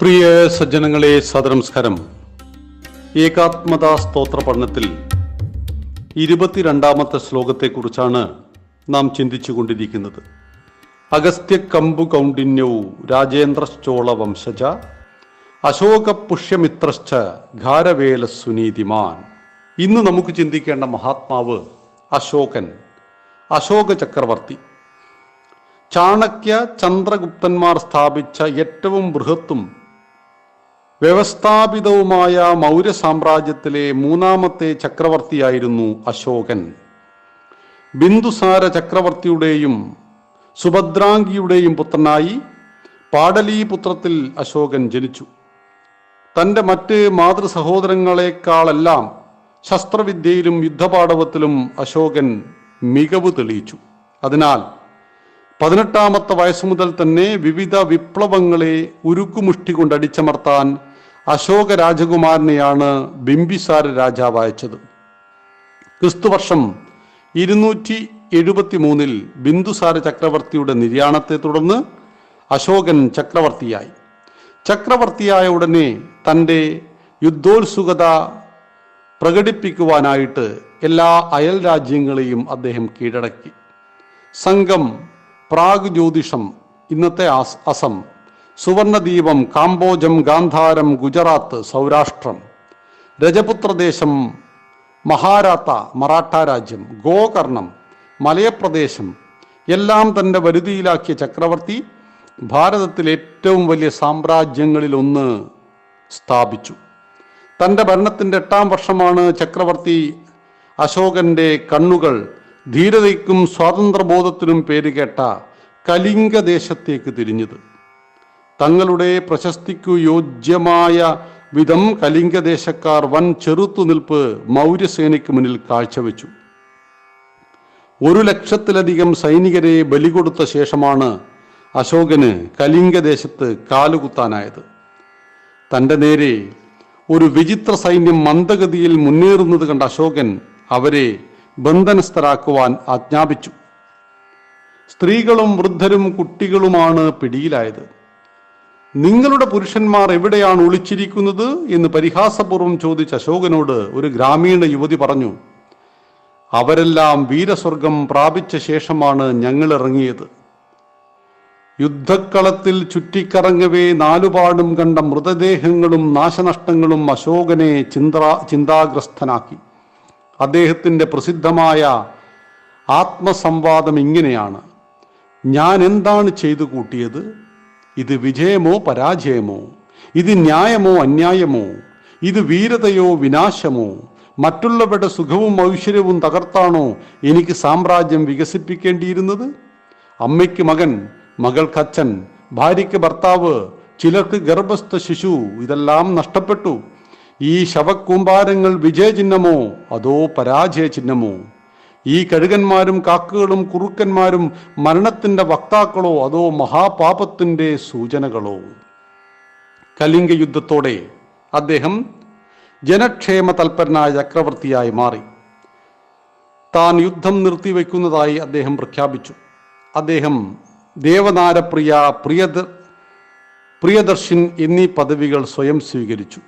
പ്രിയ സജ്ജനങ്ങളെ സദനമസ്കാരം. ഏകാത്മതാ സ്തോത്ര പഠനത്തിൽ ഇരുപത്തിരണ്ടാമത്തെ ശ്ലോകത്തെക്കുറിച്ചാണ് നാം ചിന്തിച്ചുകൊണ്ടിരിക്കുന്നത്. അഗസ്ത്യ കമ്പു കൗണ്ടിന്യവും രാജേന്ദ്ര ചോള വംശജ അശോക പുഷ്യമിത്രശ്ച ഘാരവേല സുനീതിമാൻ ഇന്ന് നമുക്ക് ചിന്തിക്കേണ്ട മഹാത്മാവ് അശോകൻ അശോക ചക്രവർത്തി ചാണക്യ ചന്ദ്രഗുപ്തന്മാർ സ്ഥാപിച്ച ഏറ്റവും ബൃഹത്തും വ്യവസ്ഥാപിതവുമായ മൗര്യ സാമ്രാജ്യത്തിലെ മൂന്നാമത്തെ ചക്രവർത്തിയായിരുന്നു അശോകൻ. ബിന്ദുസാര ചക്രവർത്തിയുടെയും സുഭദ്രാംഗിയുടെയും പുത്രനായി പാടലീപുത്രത്തിൽ അശോകൻ ജനിച്ചു. തന്റെ മറ്റ് മാതൃ സഹോദരങ്ങളെക്കാളെല്ലാം ശസ്ത്രവിദ്യയിലും യുദ്ധപാടവത്തിലും അശോകൻ മികവ് തെളിയിച്ചു. അതിനാൽ പതിനെട്ടാമത്തെ വയസ്സു മുതൽ തന്നെ വിവിധ വിപ്ലവങ്ങളെ ഉരുക്കുമുഷ്ടി കൊണ്ട് അടിച്ചമർത്താൻ അശോക രാജകുമാരനെയാണ് ബിംബിസാര രാജാവ് അയച്ചത്. ക്രിസ്തുവർഷം ഇരുന്നൂറ്റി എഴുപത്തി മൂന്നിൽ ബിന്ദുസാര ചക്രവർത്തിയുടെ നിര്യാണത്തെ തുടർന്ന് അശോകൻ ചക്രവർത്തിയായി. ചക്രവർത്തിയായ ഉടനെ തന്റെ യുദ്ധോത്സുകത പ്രകടിപ്പിക്കുവാനായിട്ട് എല്ലാ അയൽ രാജ്യങ്ങളെയും അദ്ദേഹം കീഴടക്കി. സംഘം പ്രാഗ് ജ്യോതിഷം ഇന്നത്തെ അസം സുവർണദ്വീപം കാംബോജം ഗാന്ധാരം ഗുജറാത്ത് സൗരാഷ്ട്രം. രജപുത്രദേശം മഹാരാത്ത മറാഠ രാജ്യം. ഗോകർണം മലയപ്രദേശം. എല്ലാം തന്റെ വരുതിയിലാക്കിയ ചക്രവർത്തി ഭാരതത്തിലെ ഏറ്റവും വലിയ സാമ്രാജ്യങ്ങളിൽ ഒന്ന് സ്ഥാപിച്ചു. തന്റെ ഭരണത്തിന്റെ എട്ടാം വർഷമാണ് ചക്രവർത്തി അശോകന്റെ കണ്ണുകൾ ധീരതയ്ക്കും സ്വാതന്ത്ര്യബോധത്തിനും പേരുകേട്ട കലിംഗ ദേശത്തേക്ക് തിരിഞ്ഞത്. തങ്ങളുടെ പ്രശസ്തിക്കു യോജ്യമായ വിധം കലിംഗദേശക്കാർ വൻ ചെറുത്തുനിൽപ്പ് മൗര്യസേനയ്ക്ക് മുന്നിൽ കാഴ്ചവെച്ചു. ഒരു ലക്ഷത്തിലധികം സൈനികരെ ബലികൊടുത്ത ശേഷമാണ് അശോകന് കലിംഗദേശത്ത് കാലുകുത്താനായത്. തന്റെ നേരെ ഒരു വിചിത്ര സൈന്യം മന്ദഗതിയിൽ മുന്നേറുന്നത് കണ്ട അശോകൻ അവരെ ബന്ധനസ്ഥരാക്കുവാൻ ആജ്ഞാപിച്ചു. സ്ത്രീകളും വൃദ്ധരും കുട്ടികളുമാണ് പിടിയിലായത്. നിങ്ങളുടെ പുരുഷന്മാർ എവിടെയാണ് ഒളിച്ചിരിക്കുന്നത് എന്ന് പരിഹാസപൂർവം ചോദിച്ച അശോകനോട് ഒരു ഗ്രാമീണ യുവതി പറഞ്ഞു അവരെല്ലാം വീരസ്വർഗം പ്രാപിച്ച ശേഷമാണ് ഞങ്ങൾ ഇറങ്ങിയത് യുദ്ധക്കളത്തിൽ ചുറ്റിക്കറങ്ങവേ നാലുപാടും കണ്ട മൃതദേഹങ്ങളും നാശനഷ്ടങ്ങളും അശോകനെ ചിന്താ ചിന്താഗ്രസ്തനാക്കി. അദ്ദേഹത്തിന്റെ പ്രസിദ്ധമായ ആത്മസംവാദം ഇങ്ങനെയാണ്. ഞാൻ എന്താണ് ചെയ്തു കൂട്ടിയത്? ഇത് വിജയമോ പരാജയമോ? ഇത് ന്യായമോ അന്യായമോ? ഇത് വീരതയോ വിനാശമോ? മറ്റുള്ളവരുടെ സുഖവും ഐശ്വര്യവും തകർത്താണോ എനിക്ക് സാമ്രാജ്യം വികസിപ്പിക്കേണ്ടിയിരുന്നത്? അമ്മയ്ക്ക് മകൻ മകൾക്ക് അച്ഛൻ ഭാര്യയ്ക്ക് ഭർത്താവ് ചിലർക്ക് ഗർഭസ്ഥ ശിശു ഇതെല്ലാം നഷ്ടപ്പെട്ടു. ഈ ശവക്കൂമ്പാരങ്ങൾ വിജയചിഹ്നമോ? അതോ പരാജയ ചിഹ്നമോ ഈ കഴുകന്മാരും കാക്കകളും കുറുക്കന്മാരും മരണത്തിന്റെ വക്താക്കളോ? അതോ മഹാപാപത്തിന്റെ സൂചനകളോ? കലിംഗ യുദ്ധത്തോടെ അദ്ദേഹം ജനക്ഷേമ തൽപരനായ ചക്രവർത്തിയായി മാറി. താൻ യുദ്ധം നിർത്തിവെക്കുന്നതായി അദ്ദേഹം പ്രഖ്യാപിച്ചു. അദ്ദേഹം ദേവനാരപ്രിയ പ്രിയദ പ്രിയദർശിൻ എന്നീ പദവികൾ സ്വയം സ്വീകരിച്ചു.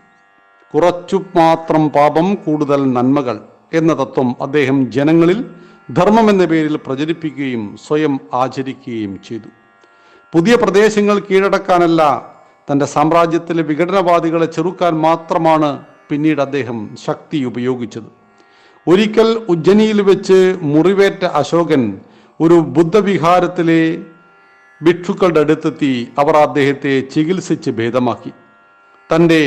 കുറച്ചു മാത്രം പാപം കൂടുതൽ നന്മകൾ എന്ന തത്വം അദ്ദേഹം ജനങ്ങളിൽ ധർമ്മം എന്ന പേരിൽ പ്രചരിപ്പിക്കുകയും സ്വയം ആചരിക്കുകയും ചെയ്തു. പുതിയ പ്രദേശങ്ങൾ കീഴടക്കാനല്ല തന്റെ സാമ്രാജ്യത്തിലെ വിഘടനവാദികളെ ചെറുക്കാൻ മാത്രമാണ് പിന്നീട് അദ്ദേഹം ശക്തി ഉപയോഗിച്ചത്. ഒരിക്കൽ ഉജ്ജനിയിൽ വെച്ച് മുറിവേറ്റ അശോകൻ ഒരു ബുദ്ധവിഹാരത്തിലെ ഭിക്ഷുക്കളുടെ അടുത്തെത്തി അവർ അദ്ദേഹത്തെ ചികിത്സിച്ച് ഭേദമാക്കി. തന്റെ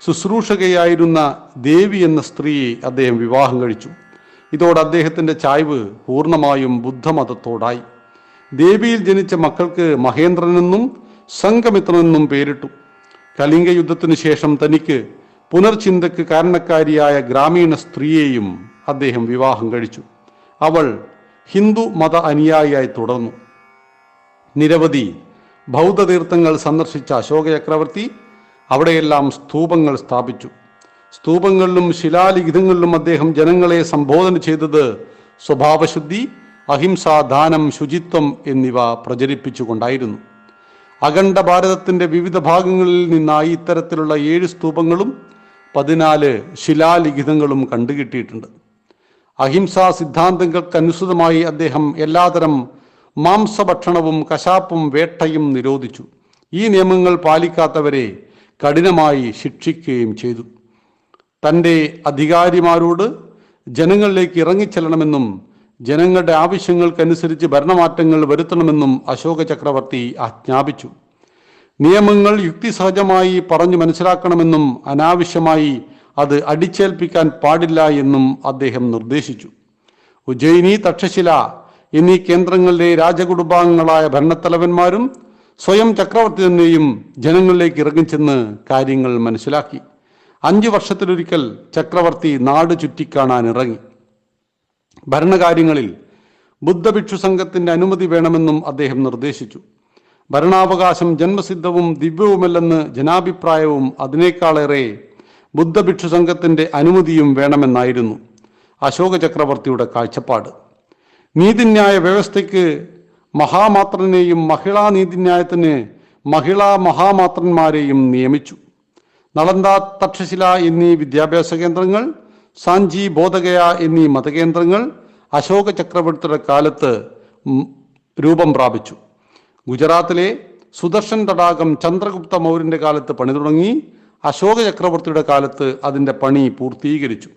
ശുശ്രൂഷകയായിരുന്ന ദേവി എന്ന സ്ത്രീയെ അദ്ദേഹം വിവാഹം കഴിച്ചു. ഇതോടെ അദ്ദേഹത്തിന്റെ ചായ്വ് പൂർണമായും ബുദ്ധമതത്തോടായി. ദേവിയിൽ ജനിച്ച മക്കൾക്ക് മഹേന്ദ്രനെന്നും സംഘമിത്രനെന്നും പേരിട്ടു. കലിംഗ യുദ്ധത്തിനു ശേഷം തനിക്ക് പുനർചിന്തക്ക് കാരണക്കാരിയായ ഗ്രാമീണ സ്ത്രീയെയും അദ്ദേഹം വിവാഹം കഴിച്ചു. അവൾ ഹിന്ദു മത അനുയായിയായി തുടർന്നു. നിരവധി ബൗദ്ധതീർത്ഥങ്ങൾ സന്ദർശിച്ച അശോക ചക്രവർത്തി അവിടെയെല്ലാം സ്തൂപങ്ങൾ സ്ഥാപിച്ചു. സ്തൂപങ്ങളിലും ശിലാലിഖിതങ്ങളിലും അദ്ദേഹം ജനങ്ങളെ സംബോധന ചെയ്തത് സ്വഭാവശുദ്ധി അഹിംസ ദാനം ശുചിത്വം എന്നിവ പ്രചരിപ്പിച്ചുകൊണ്ടായിരുന്നു. അഖണ്ഡ ഭാരതത്തിന്റെ വിവിധ ഭാഗങ്ങളിൽ നിന്നായി ഇത്തരത്തിലുള്ള ഏഴ് സ്തൂപങ്ങളും പതിനാല് ശിലാലിഖിതങ്ങളും കണ്ടുകിട്ടിയിട്ടുണ്ട്. അഹിംസാ സിദ്ധാന്തങ്ങൾക്കനുസൃതമായി അദ്ദേഹം എല്ലാതരം മാംസഭക്ഷണവും കശാപ്പും വേട്ടയും നിരോധിച്ചു. ഈ നിയമങ്ങൾ പാലിക്കാത്തവരെ കഠിനമായി ശിക്ഷിക്കുകയും ചെയ്തു. തന്റെ അധികാരിമാരോട് ജനങ്ങളിലേക്ക് ഇറങ്ങിച്ചെല്ലണമെന്നും ജനങ്ങളുടെ ആവശ്യങ്ങൾക്കനുസരിച്ച് ഭരണമാറ്റങ്ങൾ വരുത്തണമെന്നും അശോക ചക്രവർത്തി ആജ്ഞാപിച്ചു. നിയമങ്ങൾ യുക്തിസഹജമായി പറഞ്ഞു മനസ്സിലാക്കണമെന്നും അനാവശ്യമായി അത് അടിച്ചേൽപ്പിക്കാൻ പാടില്ല എന്നും അദ്ദേഹം നിർദ്ദേശിച്ചു. ഉജ്ജയിനി തക്ഷശില എന്നീ കേന്ദ്രങ്ങളിലെ രാജകുടുംബാംഗങ്ങളായ ഭരണത്തലവന്മാരും സ്വയം ചക്രവർത്തി തന്നെയും ജനങ്ങളിലേക്ക് ഇറങ്ങിച്ചെന്ന് കാര്യങ്ങൾ മനസ്സിലാക്കി. അഞ്ചു വർഷത്തിലൊരിക്കൽ ചക്രവർത്തി നാട് ചുറ്റിക്കാണാൻ ഇറങ്ങി. ഭരണകാര്യങ്ങളിൽ ബുദ്ധഭിക്ഷു സംഘത്തിന്റെ അനുമതി വേണമെന്നും അദ്ദേഹം നിർദ്ദേശിച്ചു. ഭരണാവകാശം ജന്മസിദ്ധവും ദിവ്യവുമല്ലെന്ന് ജനാഭിപ്രായവും അതിനേക്കാളേറെ ബുദ്ധഭിക്ഷു സംഘത്തിന്റെ അനുമതിയും വേണമെന്നായിരുന്നു അശോക ചക്രവർത്തിയുടെ കാഴ്ചപ്പാട്. നീതിന്യായ വ്യവസ്ഥയ്ക്ക് മഹാമാത്രനെയും മഹിളാ നീതിന്യായത്തിന് മഹിളാ മഹാമാത്രന്മാരെയും നിയമിച്ചു. നളന്ദ തക്ഷശില എന്നീ വിദ്യാഭ്യാസ കേന്ദ്രങ്ങൾ സാഞ്ചി ബോധഗയ എന്നീ മതകേന്ദ്രങ്ങൾ അശോക ചക്രവർത്തിയുടെ കാലത്ത് രൂപം പ്രാപിച്ചു. ഗുജറാത്തിലെ സുദർശൻ തടാകം ചന്ദ്രഗുപ്ത മൗര്യന്റെ കാലത്ത് പണി തുടങ്ങി അശോക ചക്രവർത്തിയുടെ കാലത്ത് അതിന്റെ പണി പൂർത്തീകരിച്ചു.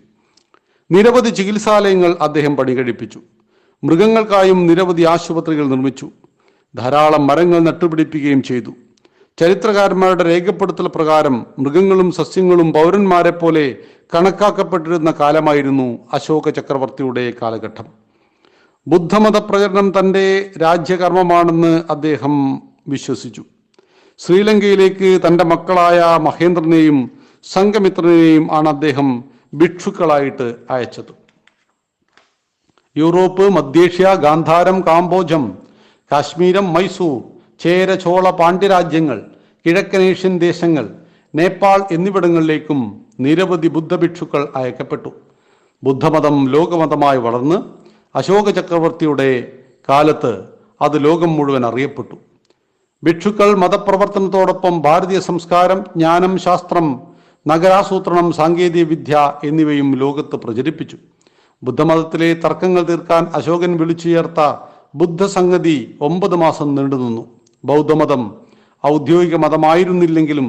നിരവധി ചികിത്സാലയങ്ങൾ അദ്ദേഹം പണി കഴിപ്പിച്ചു മൃഗങ്ങൾക്കായും നിരവധി ആശുപത്രികൾ നിർമ്മിച്ചു. ധാരാളം മരങ്ങൾ നട്ടുപിടിപ്പിക്കുകയും ചെയ്തു. ചരിത്രകാരന്മാരുടെ രേഖപ്പെടുത്തൽ പ്രകാരം മൃഗങ്ങളും സസ്യങ്ങളും പൗരന്മാരെ പോലെ കണക്കാക്കപ്പെട്ടിരുന്ന കാലമായിരുന്നു അശോക ചക്രവർത്തിയുടെ കാലഘട്ടം. ബുദ്ധമത പ്രചരണം തന്റെ രാജ്യകർമ്മമാണെന്ന് അദ്ദേഹം വിശ്വസിച്ചു. ശ്രീലങ്കയിലേക്ക് തന്റെ മക്കളായ മഹേന്ദ്രനെയും സംഘമിത്രനെയും ആണ് അദ്ദേഹം ഭിക്ഷുക്കളായിട്ട് അയച്ചത്. യൂറോപ്പ് മധ്യേഷ്യ ഗാന്ധാരം കാംബോജം കാശ്മീരം മൈസൂർ ചേര ചോള പാണ്ഡ്യരാജ്യങ്ങൾ കിഴക്കനേഷ്യൻ ദേശങ്ങൾ നേപ്പാൾ എന്നിവിടങ്ങളിലേക്കും നിരവധി ബുദ്ധഭിക്ഷുക്കൾ അയക്കപ്പെട്ടു. ബുദ്ധമതം ലോകമതമായി വളർന്ന് അശോക ചക്രവർത്തിയുടെ കാലത്ത് അത് ലോകം മുഴുവൻ അറിയപ്പെട്ടു. ഭിക്ഷുക്കൾ മതപ്രവർത്തനത്തോടൊപ്പം ഭാരതീയ സംസ്കാരം ജ്ഞാനം ശാസ്ത്രം നഗരാസൂത്രണം സാങ്കേതിക വിദ്യ എന്നിവയും ലോകത്ത് പ്രചരിപ്പിച്ചു. ബുദ്ധമതത്തിലെ തർക്കങ്ങൾ തീർക്കാൻ അശോകൻ വിളിച്ചു ചേർത്ത ബുദ്ധസംഗതി ഒമ്പത് മാസം നീണ്ടുനിന്നു ബൗദ്ധമതം ഔദ്യോഗിക മതമായിരുന്നില്ലെങ്കിലും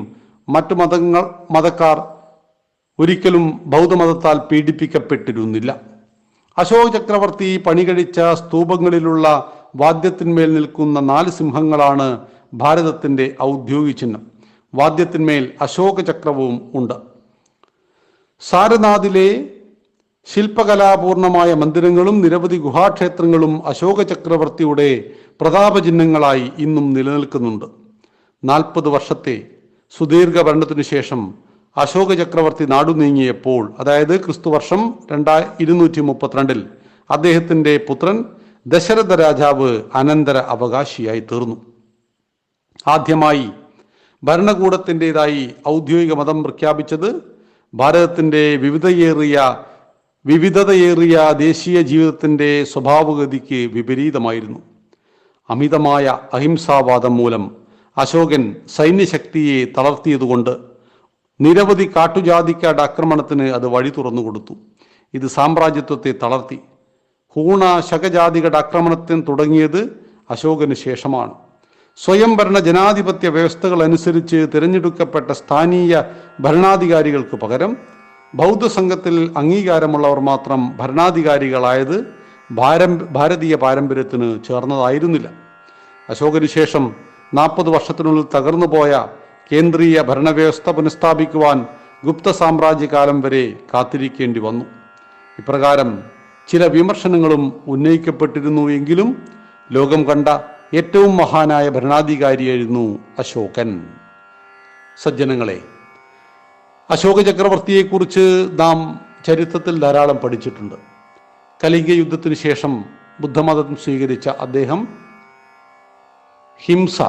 മറ്റു മതങ്ങൾ മതക്കാർ ഒരിക്കലും ബൗദ്ധമതത്താൽ പീഡിപ്പിക്കപ്പെട്ടിരുന്നില്ല. അശോക ചക്രവർത്തി പണികഴിച്ച സ്തൂപങ്ങളിലുള്ള വാദ്യത്തിന്മേൽ നിൽക്കുന്ന നാല് സിംഹങ്ങളാണ് ഭാരതത്തിന്റെ ഔദ്യോഗിക ചിഹ്നം. വാദ്യത്തിന്മേൽ അശോക ചക്രവും ഉണ്ട്. സാരനാഥിലെ ശില്പകലാപൂർണമായ മന്ദിരങ്ങളും നിരവധി ഗുഹാക്ഷേത്രങ്ങളും അശോക ചക്രവർത്തിയുടെ പ്രതാപചിഹ്നങ്ങളായി ഇന്നും നിലനിൽക്കുന്നുണ്ട്. നാൽപ്പത് വർഷത്തെ സുദീർഘ ഭരണത്തിനു ശേഷം അശോക ചക്രവർത്തി നാടു നീങ്ങിയപ്പോൾ അതായത് ക്രിസ്തുവർഷം രണ്ടാ ഇരുന്നൂറ്റി മുപ്പത്തിരണ്ടിൽ അദ്ദേഹത്തിന്റെ പുത്രൻ ദശരഥ രാജാവ് അനന്തര അവകാശിയായി തീർന്നു. ആദ്യമായി ഭരണകൂടത്തിന്റെതായി ഔദ്യോഗിക മതം പ്രഖ്യാപിച്ചത് ഭാരതത്തിന്റെ വിവിധയേറിയ വിവിധതയേറിയ ദേശീയ ജീവിതത്തിന്റെ സ്വഭാവഗതിക്ക് വിപരീതമായിരുന്നു. അമിതമായ അഹിംസാവാദം മൂലം അശോകൻ സൈന്യശക്തിയെ തളർത്തിയതുകൊണ്ട് നിരവധി കാട്ടുജാതിക്കാട് ആക്രമണത്തിന് അത് വഴി തുറന്നു കൊടുത്തു. ഇത് സാമ്രാജ്യത്വത്തെ തളർത്തി. ഹൂണ ശകജാതികളുടെ ആക്രമണത്തിന് തുടങ്ങിയത് അശോകന് ശേഷമാണ്. സ്വയംഭരണ ജനാധിപത്യ വ്യവസ്ഥകൾ അനുസരിച്ച് തിരഞ്ഞെടുക്കപ്പെട്ട സ്ഥാനീയ ഭരണാധികാരികൾക്ക് പകരം ബൗദ്ധസംഘത്തിൽ അംഗീകാരമുള്ളവർ മാത്രം ഭരണാധികാരികളായത് ഭാരം ഭാരതീയ പാരമ്പര്യത്തിന് ചേർന്നതായിരുന്നില്ല. അശോകന് ശേഷം നാൽപ്പത് വർഷത്തിനുള്ളിൽ തകർന്നു പോയ കേന്ദ്രീയ ഭരണവ്യവസ്ഥ പുനഃസ്ഥാപിക്കുവാൻ ഗുപ്ത സാമ്രാജ്യകാലം വരെ കാത്തിരിക്കേണ്ടി വന്നു. ഇപ്രകാരം ചില വിമർശനങ്ങളും ഉന്നയിക്കപ്പെട്ടിരുന്നു എങ്കിലും ലോകം കണ്ട ഏറ്റവും മഹാനായ ഭരണാധികാരിയായിരുന്നു അശോകൻ. സജ്ജനങ്ങളെ അശോക ചക്രവർത്തിയെക്കുറിച്ച് നാം ചരിത്രത്തിൽ ധാരാളം പഠിച്ചിട്ടുണ്ട്. കലിംഗ യുദ്ധത്തിന് ശേഷം ബുദ്ധമതം സ്വീകരിച്ച അദ്ദേഹം ഹിംസ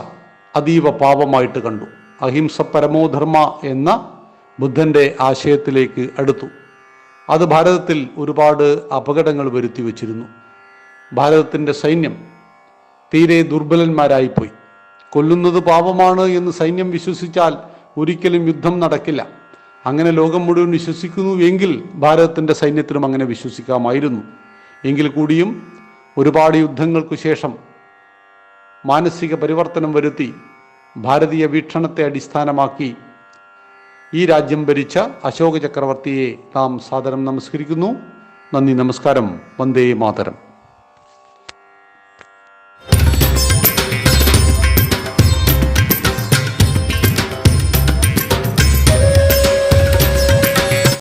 അതീവ പാപമായിട്ട് കണ്ടു. അഹിംസ പരമോധർമ്മ എന്ന ബുദ്ധന്റെ ആശയത്തിലേക്ക് അടുത്തു. അത് ഭാരതത്തിൽ ഒരുപാട് അപകടങ്ങൾ വരുത്തി വച്ചിരുന്നു. ഭാരതത്തിന്റെ സൈന്യം തീരെ ദുർബലന്മാരായിപ്പോയി. കൊല്ലുന്നത് പാപമാണ് എന്ന് സൈന്യം വിശ്വസിച്ചാൽ ഒരിക്കലും യുദ്ധം നടക്കില്ല. അങ്ങനെ ലോകം മുഴുവൻ വിശ്വസിക്കുന്നു എങ്കിൽ ഭാരതത്തിന്റെ സൈന്യത്തിനും അങ്ങനെ വിശ്വസിക്കാമായിരുന്നു. എങ്കിൽ കൂടിയും ഒരുപാട് യുദ്ധങ്ങൾക്കു ശേഷം മാനസിക പരിവർത്തനം വരുത്തി ഭാരതീയ വീക്ഷണത്തെ അടിസ്ഥാനമാക്കി ഈ രാജ്യം ഭരിച്ച അശോക ചക്രവർത്തിയെ നാം സാദരം നമസ്കരിക്കുന്നു. നന്ദി നമസ്കാരം. വന്ദേ മാതരം.